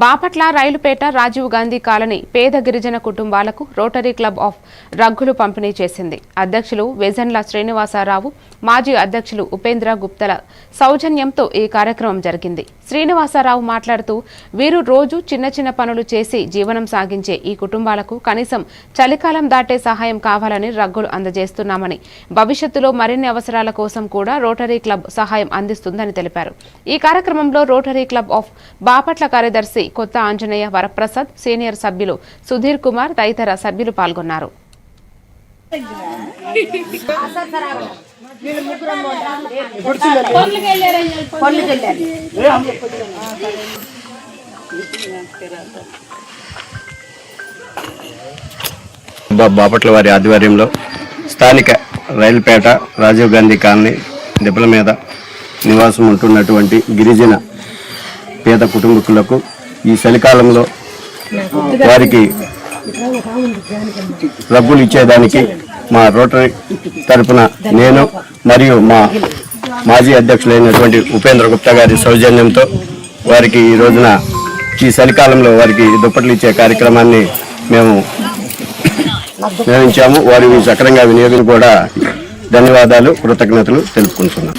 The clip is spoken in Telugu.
బాపట్ల రైలుపేట రాజీవ్ గాంధీ కాలనీ పేద గిరిజన కుటుంబాలకు రోటరీ క్లబ్ ఆఫ్ రగ్గులు పంపిణీ చేసింది. అధ్యక్షులు వెజన్ల శ్రీనివాసరావు మాజీ అధ్యక్షులు ఉపేంద్ర గుప్తల సౌజన్యంతో ఈ కార్యక్రమం జరిగింది. శ్రీనివాసరావు మాట్లాడుతూ వీరు రోజు చిన్న చిన్న పనులు చేసి జీవనం సాగించే ఈ కుటుంబాలకు కనీసం చలికాలం దాటే సహాయం కావాలని రగ్గులు అందజేస్తున్నామని భవిష్యత్తులో మరిన్ని అవసరాల కోసం కూడా రోటరీ క్లబ్ సహాయం అందిస్తుందని తెలిపారు. ఈ కార్యక్రమంలో రోటరీ క్లబ్ ఆఫ్ బాపట్ల కార్యదర్శి కొత్త ఆంజనేయ వరప్రసాద్ సీనియర్ సభ్యులు సుధీర్ కుమార్ తదితర సభ్యులు పాల్గొన్నారు. బాపట్ల వారి ఆధ్వర్యంలో స్థానిక రైలుపేట రాజీవ్ గాంధీ కాలనీ దెబ్బల మీద నివాసం ఉంటున్నటువంటి గిరిజన పేద కుటుంబకులకు ఈ చలికాలంలో వారికి డబ్బులు ఇచ్చేదానికి మా రోటరీ తరపున నేను మరియు మా మాజీ అధ్యక్షులైనటువంటి ఉపేంద్ర గుప్తా గారి సౌజన్యంతో వారికి ఈ రోజున ఈ చలికాలంలో వారికి దుప్పట్లు ఇచ్చే కార్యక్రమాన్ని మేము నిర్వహించాము. వారి సక్రంగా వినియోగం కూడా ధన్యవాదాలు కృతజ్ఞతలు తెలుపుకుంటున్నాం.